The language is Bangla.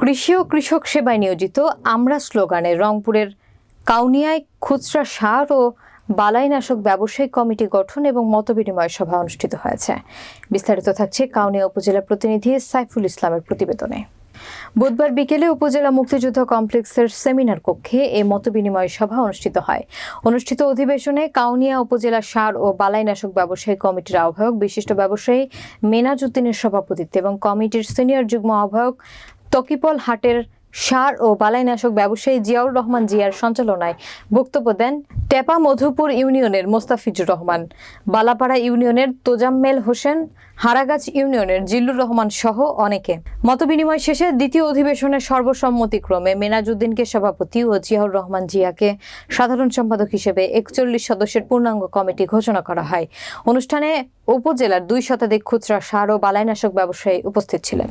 কৃষি ও কৃষক সেবায় নিয়োজিত আমরা স্লোগানে রংপুরের কাউনিয়ায় খুচরা সার ও বালাইনাশক ব্যবসায়িক কমিটি গঠন এবং মতবিনিময় সভা অনুষ্ঠিত হয়েছে। বিস্তারিত থাকছে কাউনিয়া উপজেলা প্রতিনিধি সাইফুল ইসলামের প্রতিবেদনে। বুধবার বিকেলে উপজেলা মুক্তিযুদ্ধ কমপ্লেক্সের সেমিনার কক্ষে এ মতবিনিময় সভা অনুষ্ঠিত হয়। অনুষ্ঠিত অধিবেশনে কাউনিয়া উপজেলা সার ও বালাইনাশক ব্যবসায়ী কমিটির আহ্বায়ক, বিশিষ্ট ব্যবসায়ী মেনাজউদ্দিনের সভাপতিত্বে এবং কমিটির সিনিয়র যুগ্ম আহ্বায়ক তকিপল হাটের সার ও বালাইনাশক ব্যবসায়ী জিয়াউর রহমান জিয়ার সঞ্চালনায় বক্তব্য দেন টেপা মধুপুর ইউনিয়নের মোস্তাফিজুর রহমান, বালাপাড়া ইউনিয়নের তোজাম্মেল হোসেন, হারাগাছ ইউনিয়নের জিল্লুর রহমান সহ অনেকে। মতবিনিময় শেষে দ্বিতীয় অধিবেশনের সর্বসম্মতিক্রমে মেনাজউদ্দিনকে সভাপতি ও জিয়াউর রহমান জিয়াকে সাধারণ সম্পাদক হিসেবে একচল্লিশ সদস্যের পূর্ণাঙ্গ কমিটি ঘোষণা করা হয়। অনুষ্ঠানে উপজেলার দুই শতাধিক খুচরা সার ও বালাইনাশক ব্যবসায়ী উপস্থিত ছিলেন।